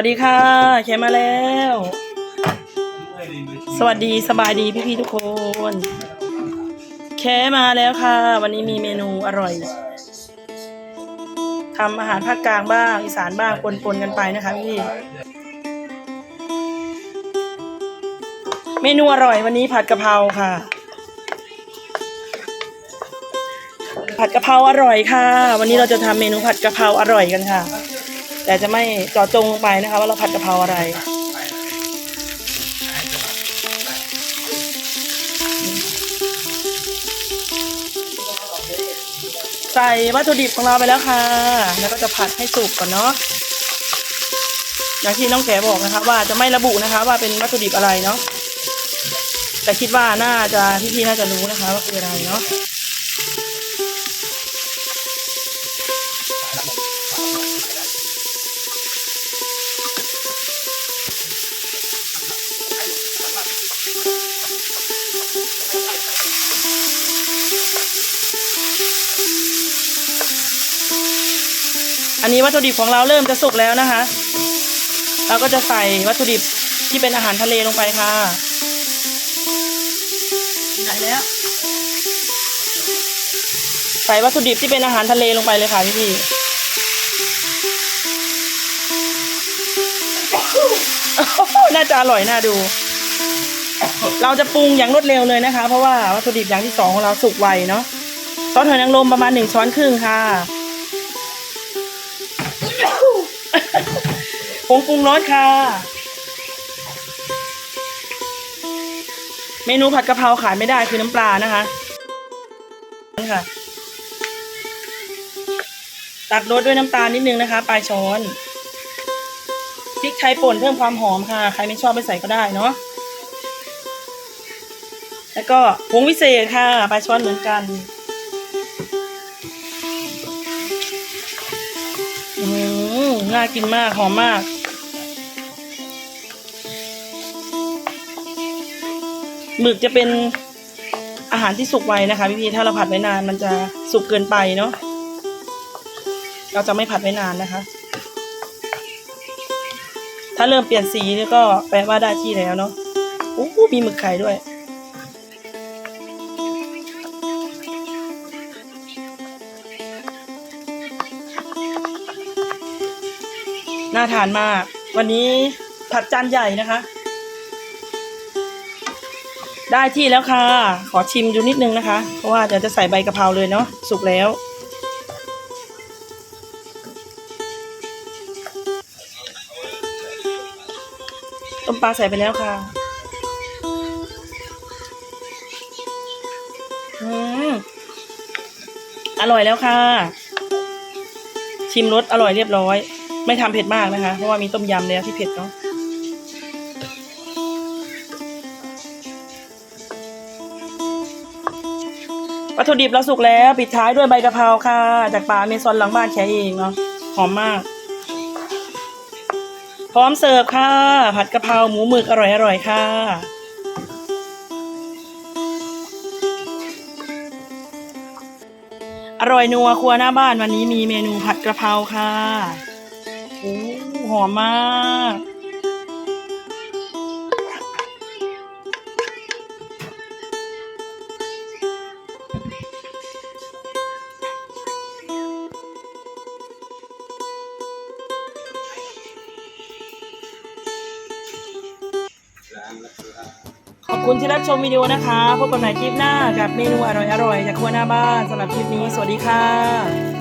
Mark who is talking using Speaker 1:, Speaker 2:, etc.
Speaker 1: วัสดีค่ะแคมาแล้ว สวัสดีสบายดีพี่ๆทุกคน แคมาแล้วค่ะ วันนี้มีเมนูอร่อยทำอาหารภาคกลางบ้าง อีสานบ้างปนๆกันไปนะคะพี่เมนูอร่อยวันนี้ผัดกะเพราค่ะ ผัดกะเพราอร่อยค่ะ วันนี้เราจะทำเมนูผัดกะเพราอร่อยกันค่ะ แต่จะไม่เจาะจงลงไปนะคะว่าเราผัดกะเพราอะไรใส่วัตถุดิบของเราไปแล้วค่ะ แล้วก็จะผัดให้สุกก่อนเนาะอย่างที่น้องแขบอกนะคะ ว่าจะไม่ระบุนะคะ ว่าเป็นวัตถุดิบอะไรเนาะแต่คิดว่าน่าจะพี่ๆน่าจะรู้นะคะ ว่าคืออะไรเนาะ อันนี้วัตถุดิบของเราเริ่มจะสุกแล้วนะคะ เราก็จะใส่วัตถุดิบที่เป็นอาหารทะเลลงไปค่ะใส่แล้ว ใส่วัตถุดิบที่เป็นอาหารทะเลลงไปเลยค่ะพี่พี่ๆน่าจะอร่อยน่าดู เราจะปรุงอย่างรวดเร็วเลยนะคะ เพราะว่าวัตถุดิบอย่างที่สองของเราสุกไวเนาะซอสหอยนางรมประมาณหนึ่งช้อนครึ่งค่ะ ผงปรุงรสค่ะ เมนูผัดกะเพราขายไม่ได้คือน้ำปลานะคะนี่ค่ะ ตัดรสด้วยน้ำตาลนิดนึงนะคะ ปลายช้อนพริกไทยป่นเพิ่มความหอมค่ะ ใครไม่ชอบไม่ใส่ก็ได้เนาะแล้วก็ผงวิเศษค่ะ ปลายช้อนเหมือนกันอืมน่ากินมาก หอมมาก หมึกจะเป็นอาหารที่สุกไวนะคะพี่พีถ้าเราผัดไว้นานมันจะสุกเกินไปเนาะเราจะไม่ผัดไว้นานนะคะ ถ้าเริ่มเปลี่ยนสีก็แปลว่าได้ที่แล้วเนาะโอ้มีหมึกไข่ด้วยน่าทานมาก วันนี้ผัดจานใหญ่นะคะ ได้ที่แล้วค่ะ ขอชิมดูนิดนึงนะคะ เพราะว่าเดี๋ยวจะใส่ใบกะเพราเลยเนาะสุกแล้ว ต้มปลาใส่ไปแล้วค่ะอืมอร่อยแล้วค่ะ ชิมรสอร่อยเรียบร้อย ไม่ทำเผ็ดมากนะคะ เพราะว่ามีต้มยำแล้วที่เผ็ดเนาะ วัตถุดิบเราสุกแล้ว ปิดท้ายด้วยใบกะเพราค่ะ จากป่าเมซอนหลังบ้านแค่เองเนาะหอมมาก พร้อมเสิร์ฟค่ะ ผัดกะเพราหมูหมึกอร่อยอร่อยค่ะอร่อยนัวครัวหน้าบ้านวันนี้มีเมนูผัดกระเพราค่ะ โอ้หอมมาก อบคุณที่รับชมวิดีโอนะคะ พบกันใหม่คลิปหน้ากับเมนูอร่อยๆจากครัวหน้าบ้านสำหรับคลิปนี้ สวัสดีค่ะ